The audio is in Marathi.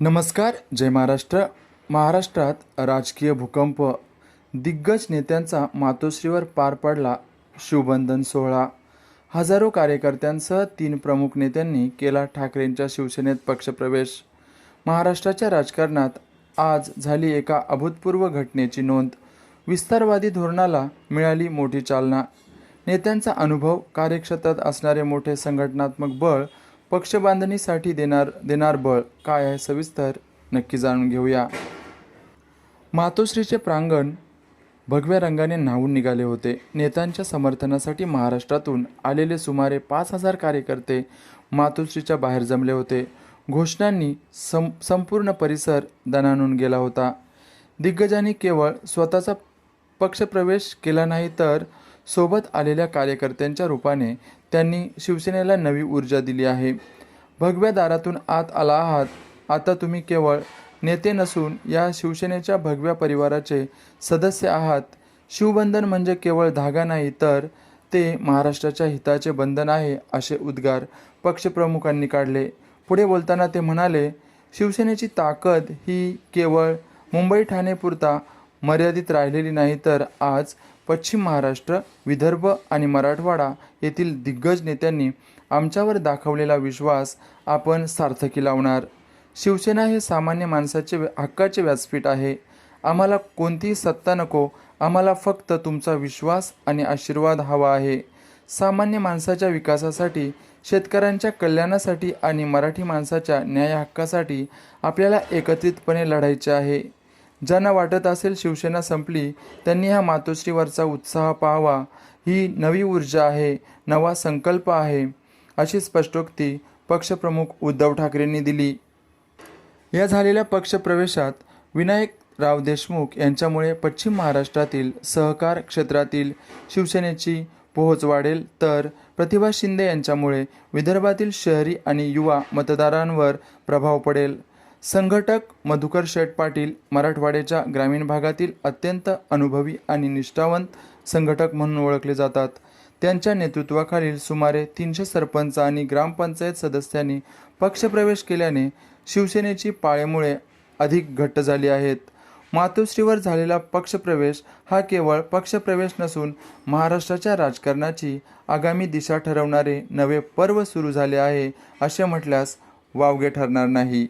नमस्कार जय महाराष्ट्र. महाराष्ट्रात राजकीय भूकंप. दिग्गज नेत्यांचा मातोश्रीवर पार पडला शिवबंधन सोहळा. हजारो कार्यकर्त्यांसह तीन प्रमुख नेत्यांनी केला ठाकरेंच्या शिवसेनेत पक्षप्रवेश. महाराष्ट्राच्या राजकारणात आज झाली एका अभूतपूर्व घटनेची नोंद. विस्तारवादी धोरणाला मिळाली मोठी चालना. नेत्यांचा अनुभव कार्यक्षेत्रात असणारे मोठे संघटनात्मक बळ पक्षबांधणीसाठी देणार देणार बळ काय आहे सविस्तर नक्की जाणून घेऊया. मातोश्रीचे प्रांगण भगव्या रंगाने न्हावून निघाले होते. नेत्यांच्या समर्थनासाठी महाराष्ट्रातून आलेले सुमारे पाच हजार कार्यकर्ते मातोश्रीच्या बाहेर जमले होते. घोषणांनी सं संपूर्ण परिसर दणाणून गेला होता. दिग्गजांनी केवळ स्वतःचा पक्षप्रवेश केला नाही तर सोबत आलेल्या कार्यकर्त्यांच्या रूपाने त्यांनी शिवसेनेला नवी ऊर्जा दिली आहे. भगव्या दारातून आत आला आहात. आता तुम्ही केवळ नेते नसून या शिवसेनेच्या भगव्या परिवाराचे सदस्य आहात. शिवबंधन म्हणजे केवळ धागा नाही तर ते महाराष्ट्राच्या हिताचे बंधन आहे असे उद्गार पक्षप्रमुखांनी काढले. पुढे बोलताना ते म्हणाले शिवसेनेची ताकद ही केवळ मुंबई ठाणेपुरता मर्यादित राहिलेली नाही तर आज पश्चिम महाराष्ट्र विदर्भ आणि मराठवाडा येथील दिग्गज नेत्यांनी आमच्यावर दाखवलेला विश्वास आपण सार्थकी लावणार. शिवसेना हे सामान्य माणसाचे हक्काचे व्यासपीठ आहे. आम्हाला कोणतीही सत्ता नको आम्हाला फक्त तुमचा विश्वास आणि आशीर्वाद हवा आहे. सामान्य माणसाच्या विकासासाठी शेतकऱ्यांच्या कल्याणासाठी आणि मराठी माणसाच्या न्याय हक्कासाठी आपल्याला एकत्रितपणे लढायचे आहे. ज्यांना वाटत असेल शिवसेना संपली त्यांनी हा मातोश्रीवरचा उत्साह पाहावा. ही नवी ऊर्जा आहे नवा संकल्प आहे अशी स्पष्टोक्ती पक्षप्रमुख उद्धव ठाकरेंनी दिली. या झालेल्या पक्षप्रवेशात विनायक राव देशमुख यांच्यामुळे पश्चिम महाराष्ट्रातील सहकार क्षेत्रातील शिवसेनेची पोहोच वाढेल तर प्रतिभा शिंदे यांच्यामुळे विदर्भातील शहरी आणि युवा मतदारांवर प्रभाव पडेल. संघटक मधुकर शेठ पाटील मराठवाड्याच्या ग्रामीण भागातील अत्यंत अनुभवी आणि निष्ठावंत संघटक म्हणून ओळखले जातात. त्यांच्या नेतृत्वाखालील सुमारे तीनशे सरपंच आणि ग्रामपंचायत सदस्यांनी पक्षप्रवेश केल्याने शिवसेनेची पाळेमुळे अधिक घट्ट झाली आहेत. मातोश्रीवर झालेला पक्षप्रवेश हा केवळ पक्षप्रवेश नसून महाराष्ट्राच्या राजकारणाची आगामी दिशा ठरवणारे नवे पर्व सुरू झाले आहे असे म्हटल्यास वावगे ठरणार नाही.